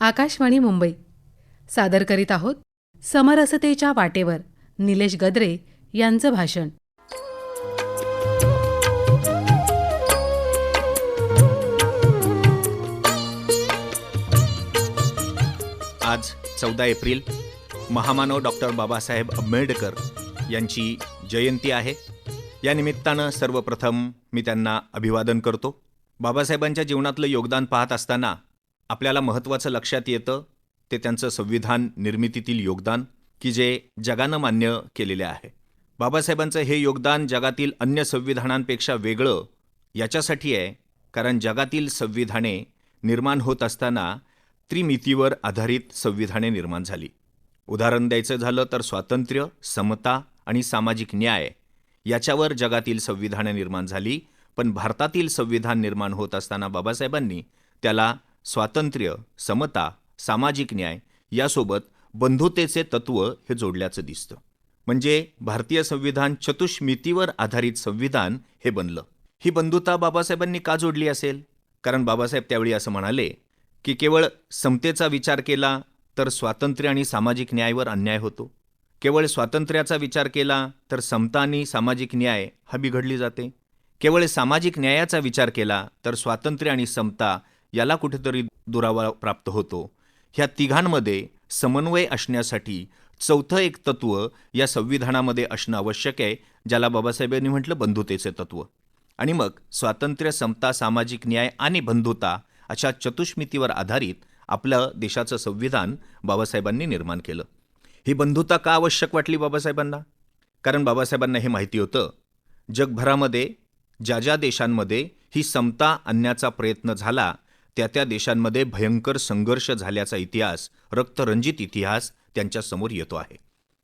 आकाशवाणी मुंबई. सादर करीत आहोत समरसतेच्या वाटेवर निलेश गद्रे यांचं भाषण. आज चौदा एप्रिल महामानव डॉक्टर बाबासाहेब आंबेडकर यांची जयंती आहे. या निमित्तानं सर्वप्रथम मी त्यांना अभिवादन करतो. बाबासाहेबांच्या जीवनातलं योगदान पाहत असताना आपल्याला महत्त्वाचं लक्षात येतं ते त्यांचं संविधान निर्मितीतील योगदान की जे जगानं मान्य केलेले आहे. बाबासाहेबांचं हे योगदान जगातील अन्य संविधानांपेक्षा वेगळं याच्यासाठी आहे कारण जगातील संविधाने निर्माण होत असताना त्रिमितीवर आधारित संविधाने निर्माण झाली. उदाहरण द्यायचं झालं तर स्वातंत्र्य समता आणि सामाजिक न्याय याच्यावर जगातील संविधानं निर्माण झाली पण भारतातील संविधान निर्माण होत असताना बाबासाहेबांनी त्याला स्वातंत्र्य समता सामाजिक न्याय यासोबत बंधुतेचे तत्त्व हे जोडल्याचं दिसतं. म्हणजे भारतीय संविधान चतुष्मितीवर आधारित संविधान हे बनलं. ही बंधुता बाबासाहेबांनी का जोडली असेल? कारण बाबासाहेब त्यावेळी असं म्हणाले की केवळ समतेचा विचार केला तर स्वातंत्र्य आणि सामाजिक न्यायावर अन्याय होतो. केवळ स्वातंत्र्याचा विचार केला तर समता आणि सामाजिक न्याय हा बिघडली जाते. केवळ सामाजिक न्यायाचा विचार केला तर स्वातंत्र्य आणि समता याला कुठेतरी दुरावा प्राप्त होतो. ह्या तिघांमध्ये समन्वय असण्यासाठी चौथं एक तत्त्व या संविधानामध्ये असणं आवश्यक आहे ज्याला बाबासाहेबांनी म्हटलं बंधुतेचे तत्त्व आणि मग स्वातंत्र्य समता सामाजिक न्याय आणि बंधुता अशा चतुष्मितीवर आधारित आपलं देशाचं संविधान बाबासाहेबांनी निर्माण केलं. ही बंधुता का आवश्यक वाटली बाबासाहेबांना? कारण बाबासाहेबांना हे माहिती होतं जगभरामध्ये ज्या ज्या देशांमध्ये ही समता आणण्याचा प्रयत्न झाला त्या त्या देशांमध्ये भयंकर संघर्ष झाल्याचा इतिहास रक्तरंजित इतिहास त्यांच्यासमोर येतो आहे.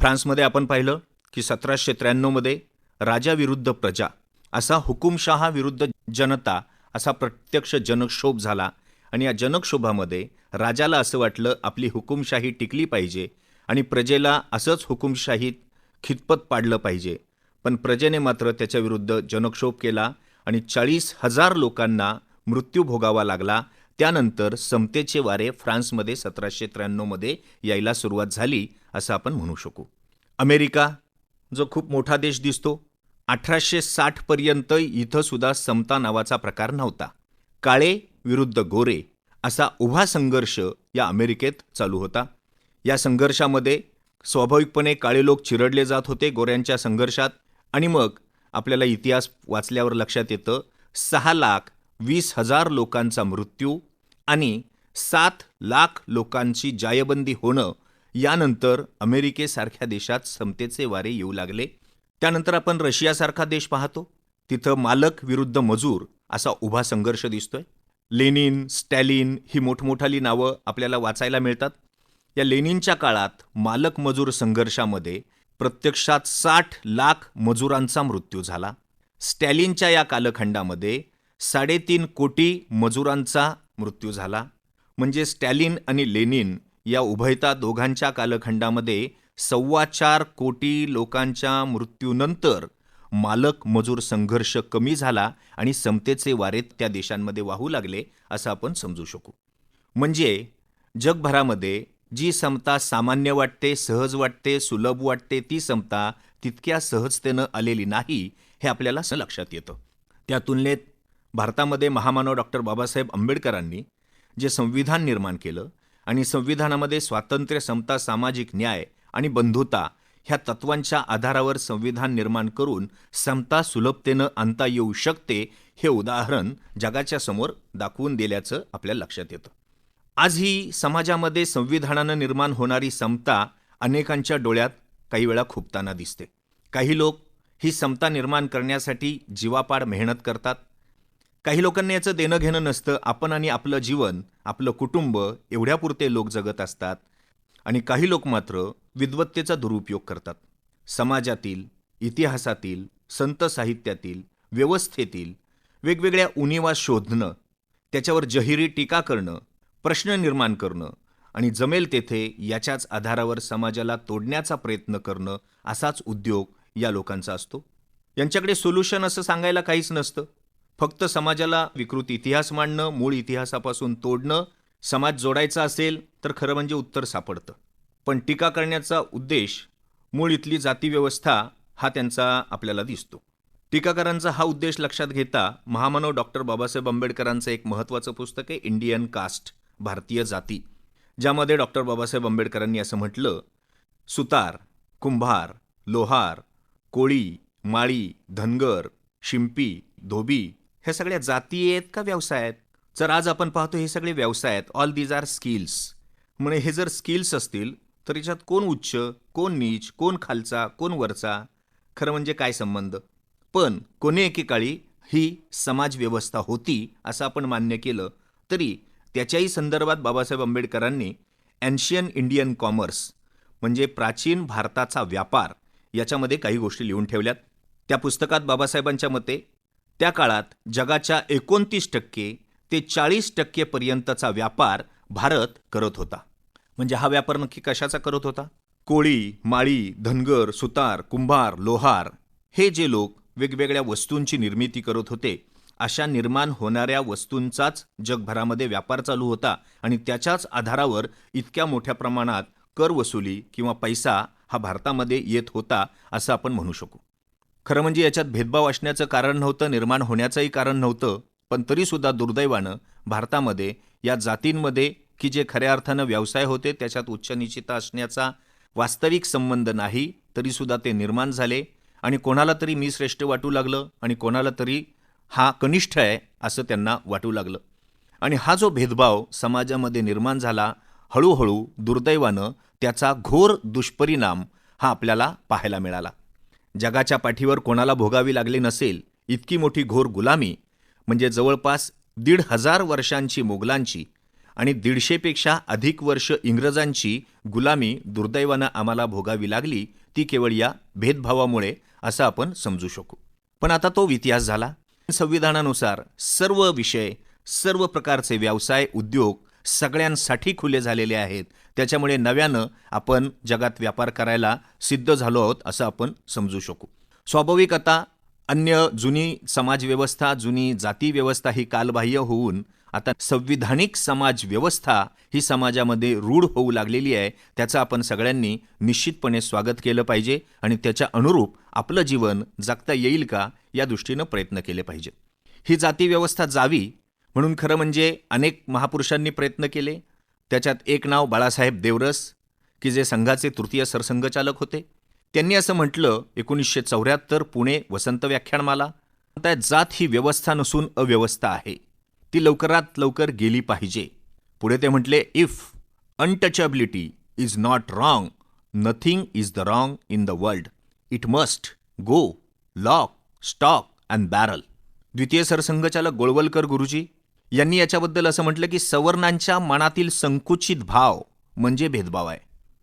फ्रान्समध्ये आपण पाहिलं की सतराशे त्र्याण्णवमध्ये राजाविरुद्ध प्रजा असा हुकुमशहा विरुद्ध जनता असा प्रत्यक्ष जनक्षोभ झाला आणि या जनक्षोभामध्ये राजाला असं वाटलं आपली हुकुमशाही टिकली पाहिजे आणि प्रजेला असंच हुकुमशाहीत खितपत पाडलं पाहिजे. पण प्रजेने मात्र त्याच्याविरुद्ध जनक्षोभ केला आणि चाळीस हजार लोकांना मृत्यू भोगावा लागला त्यानंतर समतेचे वारे फ्रान्समध्ये सतराशे त्र्याण्णवमध्ये यायला सुरुवात झाली असं आपण म्हणू शकू. अमेरिका जो खूप मोठा देश दिसतो अठराशे साठपर्यंत इथं सुद्धा समता नावाचा प्रकार नव्हता. काळे विरुद्ध गोरे असा उभा संघर्ष या अमेरिकेत चालू होता. या संघर्षामध्ये स्वाभाविकपणे काळे लोक चिरडले जात होते गोऱ्यांच्या संघर्षात आणि मग आपल्याला इतिहास वाचल्यावर लक्षात येतं सहा लाख वीस हजार लोकांचा मृत्यू आणि सात लाख लोकांची जायबंदी होणं यानंतर अमेरिकेसारख्या देशात समतेचे वारे येऊ लागले. त्यानंतर आपण रशियासारखा देश पाहतो. तिथं मालक विरुद्ध मजूर असा उभा संघर्ष दिसतोय. लेनिन स्टॅलिन ही मोठमोठाली नावं आपल्याला वाचायला मिळतात. या लेनिनच्या काळात मालक मजूर संघर्षामध्ये प्रत्यक्षात साठ लाख मजुरांचा मृत्यू झाला. स्टॅलिनच्या या कालखंडामध्ये साडेतीन कोटी मजुरांचा मृत्यू झाला. म्हणजे स्टॅलिन आणि लेनिन या उभयता दोघांच्या कालखंडामध्ये सव्वा चार कोटी लोकांच्या मृत्यूनंतर मालक मजूर संघर्ष कमी झाला आणि समतेचे वारे त्या देशांमध्ये वाहू लागले असं आपण समजू शकू. म्हणजे जगभरामध्ये जी समता सामान्य वाटते सहज वाटते सुलभ वाटते ती समता तितक्या सहजतेनं आलेली नाही हे आपल्याला लक्षात येतं. त्या तुलनेत भारतामध्ये महामानव डॉक्टर बाबासाहेब आंबेडकरांनी जे संविधान निर्माण केलं आणि संविधानामध्ये स्वातंत्र्य समता सामाजिक न्याय आणि बंधुता ह्या तत्वांच्या आधारावर संविधान निर्माण करून समता सुलभतेनं आणता येऊ शकते हे उदाहरण जगाच्या समोर दाखवून दिल्याचं आपल्याला लक्षात येतं. आजही समाजामध्ये संविधानानं निर्माण होणारी समता अनेकांच्या डोळ्यात काही वेळा खुपताना दिसते. काही लोक ही समता निर्माण करण्यासाठी जीवापाड मेहनत करतात काही लोकांना याचं देणं घेणं नसतं. आपण आणि आपलं जीवन आपलं कुटुंब एवढ्यापुरते लोक जगत असतात आणि काही लोक मात्र विद्वत्तेचा दुरुपयोग करतात. समाजातील इतिहासातील संत साहित्यातील व्यवस्थेतील वेगवेगळ्या उणीवा शोधणं त्याच्यावर जहिरी टीका करणं प्रश्न निर्माण करणं आणि जमेल तेथे याच्याच आधारावर समाजाला तोडण्याचा प्रयत्न करणं असाच उद्योग या लोकांचा असतो. यांच्याकडे सोल्युशन असं सांगायला काहीच नसतं. फक्त समाजाला विकृत इतिहास मांडणं मूळ इतिहासापासून तोडणं समाज जोडायचा असेल तर खरं म्हणजे उत्तर सापडतं. पण टीका करण्याचा उद्देश मूळ इथली जातीव्यवस्था हा त्यांचा आपल्याला दिसतो. टीकाकारांचा हा उद्देश लक्षात घेता महामानव डॉक्टर बाबासाहेब आंबेडकरांचं एक महत्त्वाचं पुस्तक आहे इंडियन कास्ट भारतीय जाती ज्यामध्ये डॉक्टर बाबासाहेब आंबेडकरांनी असं म्हटलं सुतार कुंभार लोहार कोळी माळी धनगर शिंपी धोबी ह्या सगळ्या जाती आहेत का व्यवसाय आहेत? जर आज आपण पाहतो हे सगळे व्यवसाय आहेत. ऑल दीज आर स्किल्स म्हणजे हे जर स्किल्स असतील तर याच्यात कोण उच्च कोण नीच कोण खालचा कोण वरचा? खरं म्हणजे काय संबंध? पण कोणी एकेकाळी ही समाजव्यवस्था होती असं आपण मान्य केलं. तरी त्याच्याही संदर्भात बाबासाहेब आंबेडकरांनी अँशियन इंडियन कॉमर्स म्हणजे प्राचीन भारताचा व्यापार याच्यामध्ये काही गोष्टी लिहून ठेवल्यात. त्या पुस्तकात बाबासाहेबांच्या मते त्या काळात जगाच्या एकोणतीस टक्के ते चाळीस टक्केपर्यंतचा व्यापार भारत करत होता. म्हणजे हा व्यापार नक्की कशाचा करत होता? कोळी माळी धनगर सुतार कुंभार लोहार हे जे लोक वेगवेगळ्या वस्तूंची निर्मिती करत होते अशा निर्माण होणाऱ्या वस्तूंचाच जगभरामध्ये व्यापार चालू होता आणि त्याच्याच आधारावर इतक्या मोठ्या प्रमाणात कर वसुली किंवा पैसा हा भारतामध्ये येत होता असं आपण म्हणू शकू. खरं म्हणजे याच्यात भेदभाव असण्याचं कारण नव्हतं निर्माण होण्याचंही कारण नव्हतं पण तरीसुद्धा दुर्दैवानं भारतामध्ये या जातींमध्ये की जे खऱ्या अर्थानं व्यवसाय होते त्याच्यात उच्चनिचिता असण्याचा वास्तविक संबंध नाही तरीसुद्धा ते निर्माण झाले. आणि कोणाला तरी मी श्रेष्ठ वाटू लागलं आणि कोणाला तरी हा कनिष्ठ आहे असं त्यांना वाटू लागलं. आणि हा जो भेदभाव समाजामध्ये निर्माण झाला हळूहळू दुर्दैवानं त्याचा घोर दुष्परिणाम हा आपल्याला पाहायला मिळाला. जगाच्या पाठीवर कोणाला भोगावी लागली नसेल इतकी मोठी घोर गुलामी म्हणजे जवळपास दीड हजार वर्षांची मोगलांची आणि दीडशेपेक्षा अधिक वर्ष इंग्रजांची गुलामी दुर्दैवानं आम्हाला भोगावी लागली ती केवळ या भेदभावामुळे असं आपण समजू शकू. पण आता तो इतिहास झाला. संविधानानुसार सर्व विषय सर्व प्रकारचे व्यवसाय उद्योग सगळ्यांसाठी खुले झालेले आहेत. त्याच्यामुळे नव्यानं आपण जगात व्यापार करायला सिद्ध झालो आहोत असं आपण समजू शकू. स्वाभाविक आता अन्य जुनी समाजव्यवस्था जुनी जाती व्यवस्था ही कालबाह्य होऊन आता संविधानिक समाज व्यवस्था ही समाजामध्ये रूढ होऊ लागलेली आहे. त्याचं आपण सगळ्यांनी निश्चितपणे स्वागत केलं पाहिजे आणि त्याच्या अनुरूप आपलं जीवन जगता येईल का या दृष्टीनं प्रयत्न केले पाहिजे. ही जाती व्यवस्था जावी म्हणून खरं म्हणजे अनेक महापुरुषांनी प्रयत्न केले. त्याच्यात एक नाव बाळासाहेब देवरस की जे संघाचे तृतीय सरसंघचालक होते. त्यांनी असं म्हटलं एकोणीसशे चौऱ्याहत्तर पुणे वसंत व्याख्यानमाला त्या जात ही व्यवस्था नसून अव्यवस्था आहे. ती लवकरात लवकर गेली पाहिजे. पुढे ते म्हटले if untouchability is not wrong nothing is the wrong in the world it must go lock stock and barrel द्वितीय सरसंघचालक गोळवलकर गुरुजी यांनी याच्याबद्दल असं म्हटलं की सवर्णांच्या मनातील संकुचित भाव म्हणजे भेदभाव आहे.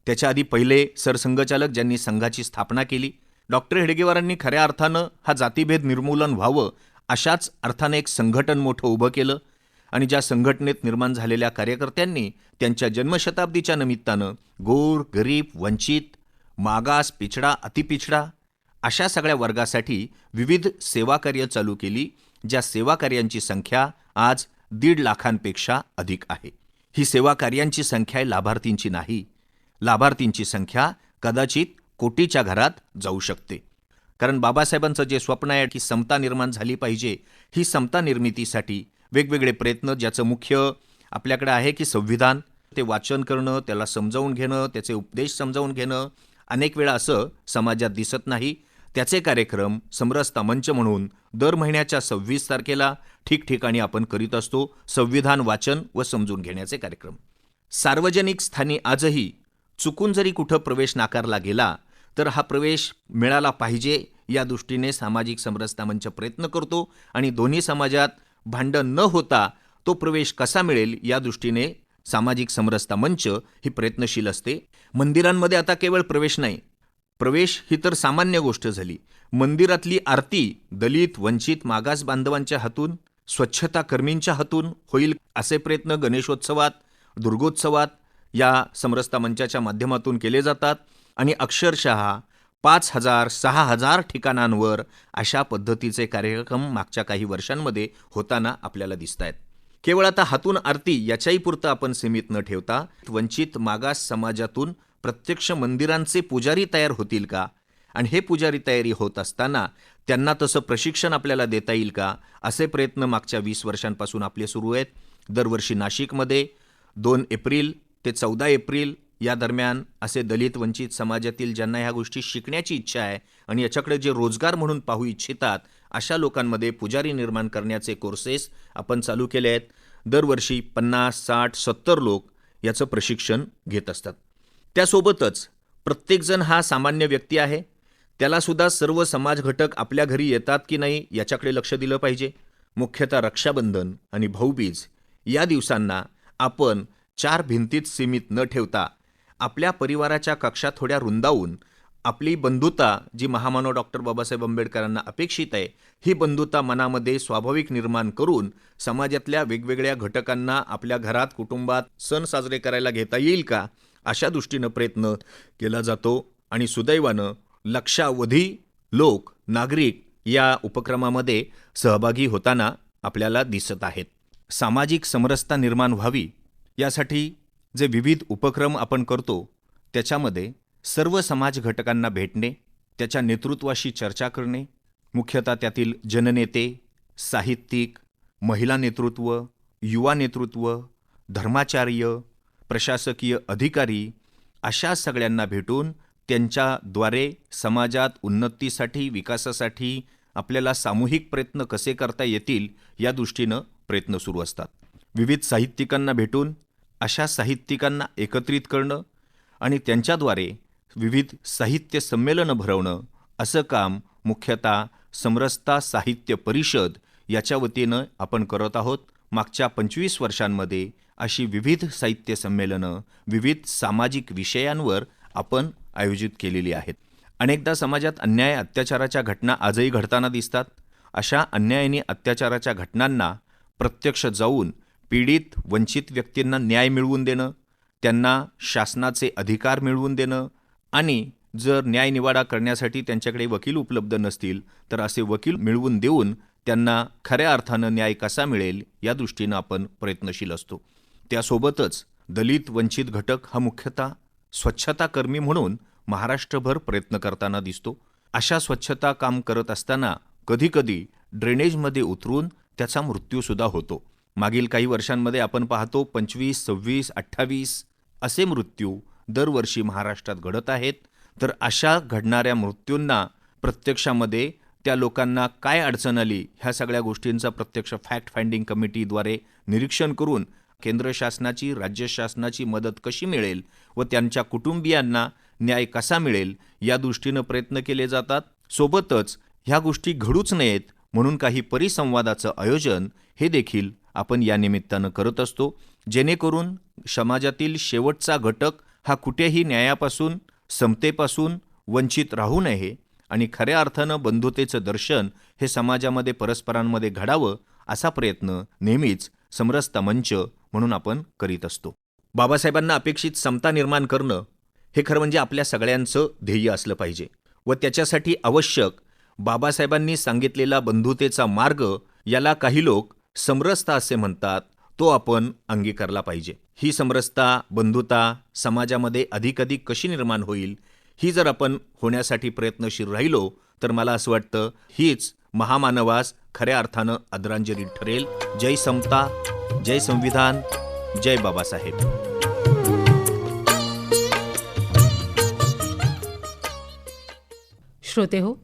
त्याच्या आधी पहिले सरसंघचालक ज्यांनी संघाची स्थापना केली डॉक्टर हेडगेवारांनी खऱ्या अर्थानं हा जातीभेद निर्मूलन व्हावं अशाच अर्थानं एक संघटन मोठं उभं केलं आणि ज्या संघटनेत निर्माण झालेल्या कार्यकर्त्यांनी त्यांच्या जन्मशताब्दीच्या निमित्तानं गोर गरीब वंचित मागास पिछडा अतिपिछडा अशा सगळ्या वर्गासाठी विविध सेवाकार्य चालू केली ज्या सेवाकार्यांची संख्या आज दीड लाखांपेक्षा अधिक आहे. ही सेवाकार्यांची संख्या लाभार्थींची नाही. लाभार्थींची संख्या कदाचित कोटीच्या घरात जाऊ शकते. कारण बाबासाहेबांचं जे स्वप्न आहे की समता निर्माण झाली पाहिजे ही समता निर्मितीसाठी वेगवेगळे प्रयत्न ज्याचं मुख्य आपल्याकडे आहे की संविधान ते वाचन करणं त्याला समजावून घेणं त्याचे उपदेश समजावून घेणं अनेक वेळा असं समाजात दिसत नाही. त्याचे कार्यक्रम समरसता मंच म्हणून दर महिन्याच्या सव्वीस तारखेला ठिकठिकाणी आपण करीत असतो. संविधान वाचन व समजून घेण्याचे कार्यक्रम. सार्वजनिक स्थानी आजही चुकून जरी कुठं प्रवेश नाकारला गेला तर हा प्रवेश मिळाला पाहिजे या दृष्टीने सामाजिक समरसता मंच प्रयत्न करतो आणि दोन्ही समाजात भांडण न होता तो प्रवेश कसा मिळेल या दृष्टीने सामाजिक समरसता मंच ही प्रयत्नशील असते. मंदिरांमध्ये आता केवळ प्रवेश नाही प्रवेश ही तर सामान्य गोष्ट झाली. मंदिरातली आरती दलित वंचित मागास बांधवांच्या हातून स्वच्छता कर्मींच्या हातून होईल असे प्रयत्न गणेशोत्सवात दुर्गोत्सवात या समरसता मंचाच्या माध्यमातून केले जातात आणि अक्षरशः पाच हजार सहा हजार ठिकाणांवर अशा पद्धतीचे कार्यक्रम मागच्या काही वर्षांमध्ये होताना आपल्याला दिसत आहेत केवळ आता हातून आरती याच्याही पुरतं आपण सीमित न ठेवता वंचित मागास समाजातून प्रत्यक्ष मंदिरांचे पुजारी तयार होतील का? आणि हे पुजारी तयारी होत असताना त्यांना तसं प्रशिक्षण आपल्याला देता येईल का? असे प्रयत्न मागच्या वीस वर्षांपासून आपले सुरू आहेत. दरवर्षी नाशिकमध्ये दोन एप्रिल ते चौदा एप्रिल या दरम्यान असे दलित वंचित समाजातील ज्यांना ह्या गोष्टी शिकण्याची इच्छा आहे आणि याच्याकडे जे रोजगार म्हणून पाहू इच्छितात अशा लोकांमध्ये पुजारी निर्माण करण्याचे कोर्सेस आपण चालू केले आहेत. दरवर्षी पन्नास साठ सत्तर लोक याचं प्रशिक्षण घेत असतात. त्यासोबतच प्रत्येकजण हा सामान्य व्यक्ती आहे. त्यालासुद्धा सर्व समाज घटक आपल्या घरी येतात की नाही याच्याकडे लक्ष दिलं पाहिजे. मुख्यतः रक्षाबंधन आणि भाऊबीज या दिवसांना आपण चार भिंतीत सीमित न ठेवता आपल्या परिवाराच्या कक्षा थोड्या रुंदावून आपली बंधुता जी महामानव डॉक्टर बाबासाहेब आंबेडकरांना अपेक्षित आहे ही बंधुता मनामध्ये स्वाभाविक निर्माण करून समाजातल्या वेगवेगळ्या घटकांना आपल्या घरात कुटुंबात सण साजरे करायला घेता येईल का? अशा दृष्टीनं प्रयत्न केला जातो आणि सुदैवानं लक्षावधी लोक नागरिक या उपक्रमामध्ये सहभागी होताना आपल्याला दिसत आहेत. सामाजिक समरसता निर्माण व्हावी यासाठी जे विविध उपक्रम आपण करतो त्याच्यामध्ये सर्व समाज घटकांना भेटणे त्याच्या नेतृत्वाशी चर्चा करणे मुख्यतः त्यातील जननेते साहित्यिक महिला नेतृत्व युवा नेतृत्व धर्माचार्य प्रशासकीय अधिकारी अशा सगळ्यांना भेटून त्यांच्याद्वारे समाजात उन्नतीसाठी विकासासाठी आपल्याला सामूहिक प्रयत्न कसे करता येतील या दृष्टीनं प्रयत्न सुरू असतात. विविध साहित्यिकांना भेटून अशा साहित्यिकांना एकत्रित करणं आणि त्यांच्याद्वारे विविध साहित्य संमेलनं भरवणं असं काम मुख्यतः समरसता साहित्य परिषद याच्या वतीनं आपण करत आहोत. मागच्या पंचवीस वर्षांमध्ये अशी विविध साहित्य संमेलनं विविध सामाजिक विषयांवर आपण आयोजित केलेली आहेत. अनेकदा समाजात अन्याय अत्याचाराच्या घटना आजही घडताना दिसतात. अशा अन्याय अत्याचाराच्या घटनांना प्रत्यक्ष जाऊन पीडित वंचित व्यक्तींना न्याय मिळवून देणं त्यांना शासनाचे अधिकार मिळवून देणं आणि जर न्यायनिवाडा करण्यासाठी त्यांच्याकडे वकील उपलब्ध नसतील तर असे वकील मिळवून देऊन त्यांना खऱ्या अर्थानं न्याय कसा मिळेल या दृष्टीनं आपण प्रयत्नशील असतो. त्यासोबतच दलित वंचित घटक हा मुख्यतः स्वच्छताकर्मी म्हणून महाराष्ट्रभर प्रयत्न करताना दिसतो. अशा स्वच्छता काम करत असताना कधीकधी ड्रेनेजमध्ये उतरून त्याचा मृत्यूसुद्धा होतो. मागील काही वर्षांमध्ये आपण पाहतो पंचवीस सव्वीस अठ्ठावीस असे मृत्यू दरवर्षी महाराष्ट्रात घडत आहेत. तर अशा घडणाऱ्या मृत्यूंना प्रत्यक्षामध्ये त्या लोकांना काय अडचण आली ह्या सगळ्या गोष्टींचा प्रत्यक्ष फॅक्ट फाइंडिंग कमिटीद्वारे निरीक्षण करून केंद्र शासनाची राज्य शासनाची मदत कशी मिळेल व त्यांच्या कुटुंबियांना न्याय कसा मिळेल या दृष्टीनं प्रयत्न केले जातात. सोबतच ह्या गोष्टी घडूच नयेत म्हणून काही परिसंवादाचं आयोजन हे देखील आपण या निमित्तानं करत असतो. जेणेकरून समाजातील शेवटचा घटक हा कुठेही न्यायापासून समतेपासून वंचित राहू नये आणि खऱ्या अर्थानं बंधुतेचं दर्शन हे समाजामध्ये परस्परांमध्ये घडावं असा प्रयत्न नेहमीच समरसता मंच म्हणून आपण करीत असतो. बाबासाहेबांना अपेक्षित समता निर्माण करणं हे खरं म्हणजे आपल्या सगळ्यांचं ध्येय असलं पाहिजे व त्याच्यासाठी आवश्यक बाबासाहेबांनी सांगितलेला बंधुतेचा मार्ग याला काही लोक समरसता असे म्हणतात तो आपण अंगीकारला पाहिजे. ही समरसता बंधुता समाजामध्ये अधिकाधिक कशी निर्माण होईल ही जर आपण होण्यासाठी प्रयत्नशील राहिलो तर मला असं वाटतं हीच महामानवास खऱ्या अर्थानं आदरांजली ठरेल. जय समता. जय संविधान जय बाबासाहेब. श्रोते हो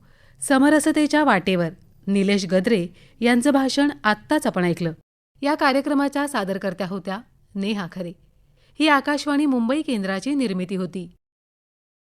समरसतेच्या वाटेवर निलेश गद्रे यांचं भाषण आत्ताच आपण ऐकलं. या कार्यक्रमाच्या सादरकर्त्या होत्या नेहा खरे. ही आकाशवाणी मुंबई केंद्राची निर्मिती होती.